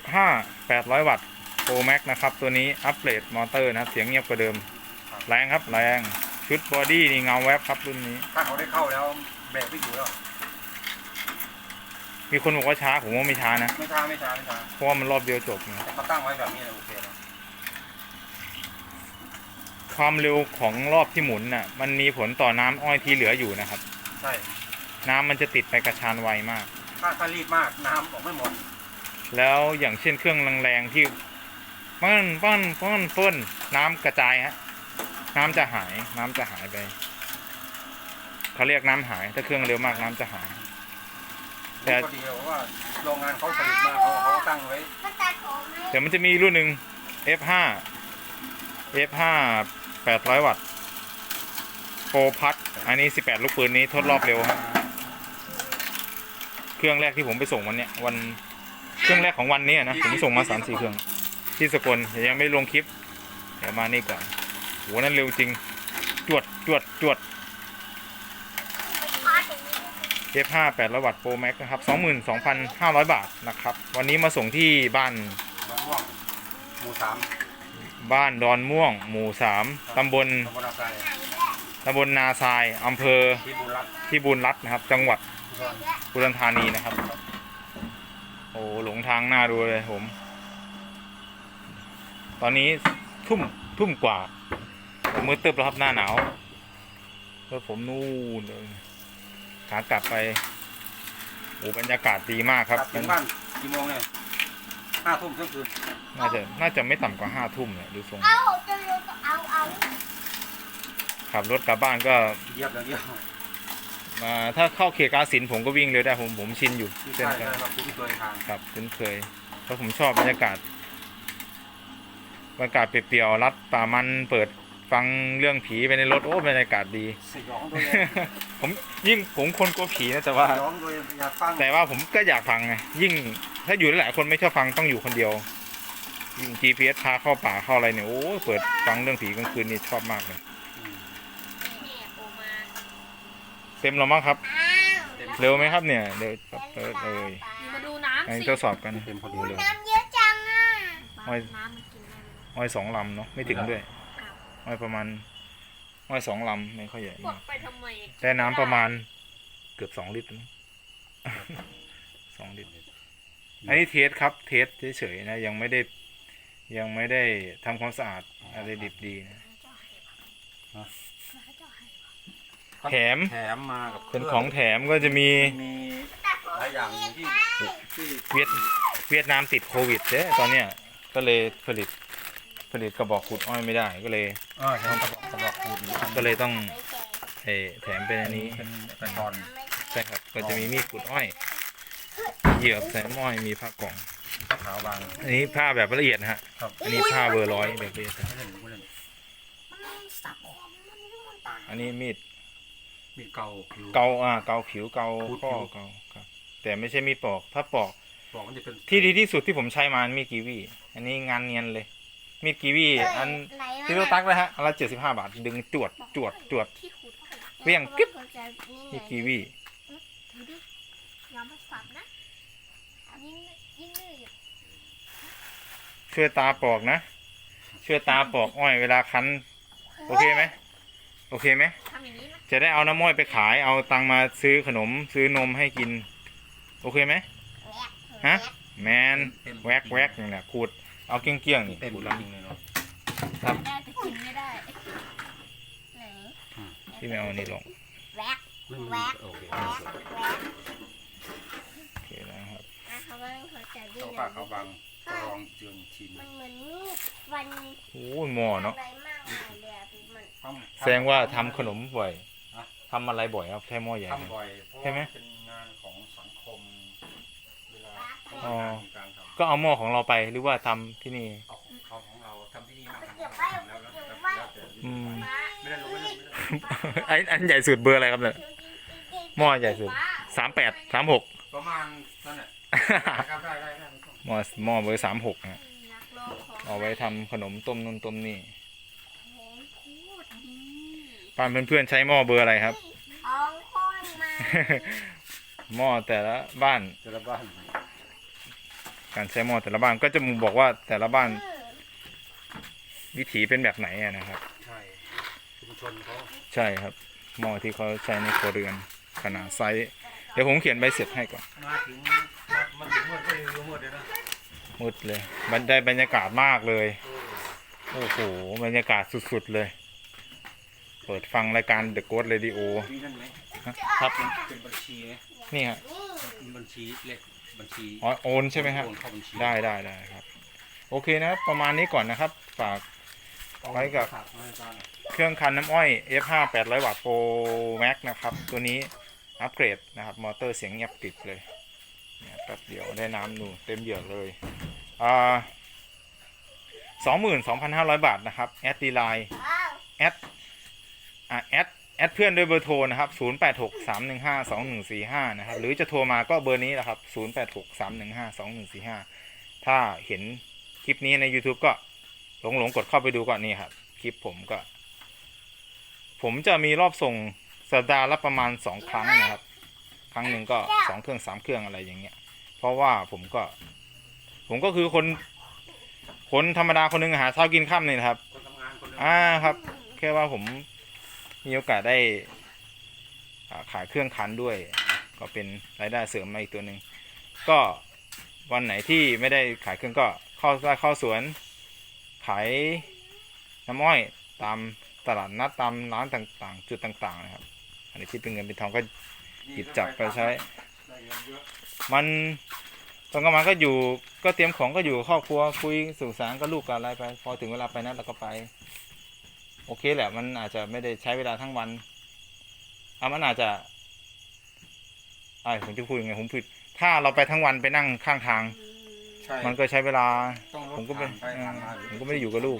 F5 800 วัตต์ Pro Max นะครับ ตัวนี้อัปเกรดมอเตอร์นะครับ เสียงเงียบกว่าเดิม แรงครับ แรงชุดบอดี้นี่เงาแวบครับรุ่นนี้ ถ้าเขาได้เข้าแล้วเบรกไม่อยู่แล้ว มีคนบอกว่าช้า ผมว่าไม่ช้านะ ไม่ช้าไม่ช้าไม่ช้าเพราะว่ามันรอบเดียวจบไงแต่เขาตั้งไว้แบบนี้เลยโอเคแล้วความเร็วของรอบที่หมุนน่ะ มันมีผลต่อน้ำอ้อยที่เหลืออยู่นะครับ ใช่ น้ำมันจะติดไปกระชานไวมาก ถ้าถ้ารีบมากน้ำออกไม่หมด แล้วอย่างเช่นเครื่องแรงๆที่ปั้นปั้นปั้นเฟิ่นน้ำกระจายฮะน้ำจะหายน้ำจะหายไปเขาเรียกน้ำหาย ถ้าเครื่องเร็วมากน้ำจะหาย แต่ก็ดีเพราะว่าโรงงานเขาผลิตมาเขาเขาตั้งไว้มันตัดผมไหมเดี๋ยวมันจะมีรุ่นหนึ่ง F5 F5 800 วัตต์โปรพัดอันนี้ 18 ลูกปืนนี้ทดรอบเร็วครับ เครื่องแรกที่ผมไปส่งวันเนี้ยวัน เครื่องแรกของวันนี้อะนะผมส่งมาสามสี่เครื่อง ที่สกลแต่ยังไม่ลงคลิป เดี๋ยวมานี่ก่อนโหนั่นเร็วจริง จวดจวดจวดพาถึงนี่ F5 800วัตต์ Pro Max นะครับ22,500บาทนะครับ วันนี้มาส่งที่บ้านบางม่วงหมู่สามบ้านดอนม่วง หมู่3ตำบลตำบลอาไซไหนแหละตำบลนาทรายอำเภอที่บุรีรัตน์ที่บูรรัตน์นะครับ จังหวัดอุดรอุดรธานีนะครับ โอ้หลงทางหน้าดูเลยผม ตอนนี้ทุ่มทุ่มกว่ามือตึบแล้วครับหน้าหนาวแล้วผมนู่นเลยขากลับไปโอ้บรรยากาศดีมากครับกลับถึงบ้านกี่โมงเนี่ยห้าทุ่มเที่ยงคืนน่าจะน่าจะไม่ต่ำกว่าห้าทุ่มเนี่ยดูทรงเอาจะรู้ก็เอาเอาขับรถกลับบ้านก็เหยียบอย่างเดียว มาถ้าเข้าเขตกาฬสินธุ์ผมก็วิ่งเร็วได้ผมผมชินอยู่เส้นใช่กัใช่นเราคุ้นเคยทางครับคุ้นเคยเพราะผมชอบบรรยากาศบรรยากาศเปรียวๆรัดป่ามันเปิดฟังเรื่องผีไปในรถโอ้บรรยากาศดี สยองด้วยผมยิ่งผมคนกลัวผีนะแต่ว่า สยองด้วยอยากฟังแต่ว่าผมก็อยากฟังไงยิ่ง ถ้าอยู่หลายๆคนไม่ชอบฟังต้องอยู่คนเดียวยิ่ง GPS พาเข้าป่าเข้าอะไรเนี่ยโอ้เปิดฟังเรื่องผีกลางคืนนี่ชอบมากเลย อืม เนี่ยโอมา เต็มแล้วมั้งครับอ้าวเร็วไหมครับเนี่ยเร็วครับเปิดเลยมาดูน้ำอันสินี้ทดสอบกันเต็มพอดีดูเลยเลย น้ำเยอะจังอะอ้อยน้ำมันกินได้ไหมอ้อยสองลำเนาะไม่ถึงด้วยอ้อยประมาณอ้อยสองลำไม่ค่อยใหญ่บอมากกไปทำไมได้น้ำประมาณเกือบสองลิตรมั้ง สองลิตร อันนี้เทสครับ เทสเฉยๆนะยังไม่ได้ยังไม่ได้ทำความสะอาดอะไรดิบดีนะ แถมแถมมากับเป็นของแถมก็จะมีมีหลายอย่างที่ที่เวียดเวียดนามติดโควิดเด้ตอนเนี้ยก็เลยผลิตผลิตกระบอกขุดอ้อยไม่ได้ก็เลยเออแถมกระบอกกระบอกขูดหรืออันก็เลยต้องไม่แก่เออแถมเป็นอันนี้เป็นกระชอนไม่ใช่ครับก็จะมีมีดขุดอ้อย เหยือกใส่น้ำอ้อยมีผ้ากล่องขาวบางอันนี้ผ้าแบบละเอียดนะฮะครับอันนี้ผ้าเบอร์ร้อยแบบละเอียดไม่เล่นไม่เล่นมันสับคมมันไม่มันตายอันนี้มีด มีเกาผิว เกาอ่าเกาผิวเกาขูดข้อผิวเกาครับ แต่ไม่ใช่มีดปอก ถ้าปอกบอกมันจะเป็นที่ดีที่สุดที่ผมใช้มามีดกีวีอันนี้งานเนียนเลย มีดกีวีอันไหนที่เราตักนะฮะอันละเจ็ดสิบห้าบาท ดึงจวดจวดจวด ที่ขูดเอาเวี่ยงกิ๊บนี่มีดกีวีดูดิอย่ามาสับนะยิ่งยิ่งดื้ออยู่ช่วยตาปอกนะช่วยตาปอกอ้อยเวลาคั้นโอเคไหมโอเคไหมทำอย่างนี้นะจะได้เอาน้ำม้อยไปขายเอาตังค์มาซื้อขนมซื้อนมให้กิน โอเคไหมฮะ แมนแวกแวกนี่แหละขูดเอาเกี้ยงเกี้ยงๆนี่เต็มขูดจแล้วริงเลยเนาะครับได้แต่กินไม่ได้ไหนที่ไม่เอาอันนี้ลงแวกไม่แวมีกโอเคแวกแวกโอเคนะครับอะเขาบ้างเขาจะดื้เขาอปากเขาบางกรองเจือนชินมันเหมือนมีดฟันโอ้ยหม้อเนาะอะไรมากมายเลยอะพี่มัน ทำแสดงว่าทำขนมบ่อยฮะทำอะไรบ่อยครับแค่หม้อใหญ่เนี่ยทำบ่อยเพราะใช่ไหมว่าเป็นงานของสังคมเวลาเขาอ๋อมีการทำก็เอาหม้อของเราไปหรือว่าทำที่นี่ เอาของเขาของเราทำที่นี่มาทำเก็บของไว้เราแล้วแล้วเก็บแล้วไว้แล้วแต่อืม ไม่ได้ลงไม่ได้ไม่ได้อันอันใหญ่สุดเบอร์อะไรครับเนี่ยหม้อใหญ่สุดสามแปดสามหก ประมาณนั่นแหละครับได้ได้ได้ไม่ต้องหม้อหม้อเบอร์สามหกนะนักโลกของเอาไว้ทำขนมต้มนุ่นต้มนี่โหพูดดี ป้านเพื่อนๆใช้หม้อเบอร์อะไรครับท้องค่อยมาหม้อแต่ละบ้าน แต่ละบ้านการใช้หม้อแต่ละบ้านก็จะมุบอกว่าแต่ละบ้านเออวิถีเป็นแบบไหนอะนะครับ ใช่ชุมชนเขาใช่ครับหม้อที่เขาใช้ในครัวเรือนขนาดไซส์เดี๋ยวผมเขียนใบเสร็จให้ก่อนมาถึงมามันถึงมืดก็เลยรู้มืดเลยนะมืดเลย มันได้บรรยากาศมากเลยเออโอ้โหบรรยากาศสุดๆเลยเปิดฟังรายการ The Ghost Radio มีนั่นไหมครับเป็นบัญชีไหมนี่ฮะมีบัญชีเลขบัญชีอ๋อโอนใช่ไหมครับโอนเข้าบัญชีได้ได้ได้ครับ โอเคนะครับประมาณนี้ก่อนนะครับ ฝากไว้กับฝากไว้ก่อนเครื่องคันน้ำอ้อย F5 800 วัตต์ Pro Max นะครับ ตัวนี้อัปเกรดนะครับ มอเตอร์เสียงเงียบกริบเลยเนี่ยแป๊บเดียวได้น้ำหนูเต็มเหยื่อเลยอ่าสองหมื่นสองพันห้าร้อยบาทนะครับ แอดดีไลน์ว้าวแอด อ่าแอดแอดเพื่อนด้วยเบอร์โทรนะครับ 0 8 6 3 1 5 2 1 4 5 นะครับ หรือจะโทรมาก็เบอร์นี้แหละครับ 0 8 6 3 1 5 2 1 4 5 ถ้าเห็นคลิปนี้ใน YouTube ก็หลงหลงๆกดเข้าไปดูก่อนนี่ครับ คลิปผมก็ ผมจะมีรอบส่งสัปดาห์ละประมาณ 2 ครั้งนะครับ ครั้งหนึ่งก็ 2 เครื่อง 3 เครื่องอะไรอย่างเงี้ย เพราะว่าผมก็ ผมก็คือคน คนธรรมดาคนหนึงหาเช้ากินข้ามนี่นะครับคนทำงานคนหนึงอ่าครับ แค่ว่าผม มีโอกาสได้อ่าขายเครื่องคันด้วย ก็เป็นรายได้เสริมมาอีกตัวหนึ่งก็วันไหนที่ไม่ได้ขายเครื่องก็เข้าเข้าสวน ขายน้ำอ้อยตามตลาดนัดตามร้านต่างๆ จุดต่างๆนะครับ อันนี้ที่เป็นเงินเป็นทองก็หยิบจับไปใช้ได้เงินเยอะมันตอนกลางวันก็อยู่ก็เตรียมของก็อยู่กับครอบครัวคุยสื่อสารกับลูกกับอะไรไป พอถึงเวลาไปนัดเราก็ไป โอเคแหละ มันอาจจะไม่ได้ใช้เวลาทั้งวันอะมันอาจจะไอ้ผมจะพูดยังไงผมผิดถ้าเราไปทั้งวันไปนั่งข้างทาง ใช่มันก็ใช้เวลา ต้องรถผมก็ไม่ผ่านไปผ่านมาผมก็ไม่ได้อยู่กับลูก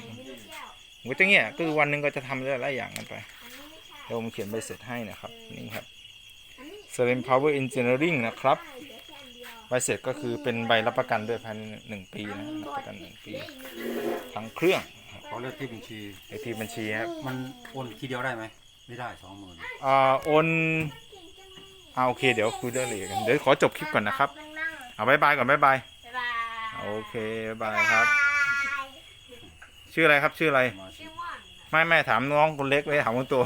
ผมก็จะเงี้ยก็คือวันหนึ่งก็จะทำได้หลายอย่างกันไปอันนี้ไม่ใช่เดี๋ยวผมเขียนใบเสร็จให้นะครับนี่ครับอันนี้ s e r e n Power Engineering นะครับใช่เหลือแค่อันเดียวใบเสร็จก็คือเป็นใบรับประกันด้วยภายในหนึ่งปีนะรับประกันหนึ่งปีทั้งเครื่อง ขอเลือกที่บัญชี เลขที่บัญชีครับมันโอนทีเดียวได้ไหม ไม่ได้สองหมื่นอ่าโอนอ่าโอเค เดี๋ยวคุยได้เลยกันเดี๋ยวขอจบคลิปก่อนนะครับนั่งๆเอาบายบายก่อนบายบายบ๊ายบายโอเคบายบายครับ ชื่ออะไรครับชื่ออะไร มาชื่อม่อนไม่ไม่ถามน้องคนเล็กเลยถามคนโตัว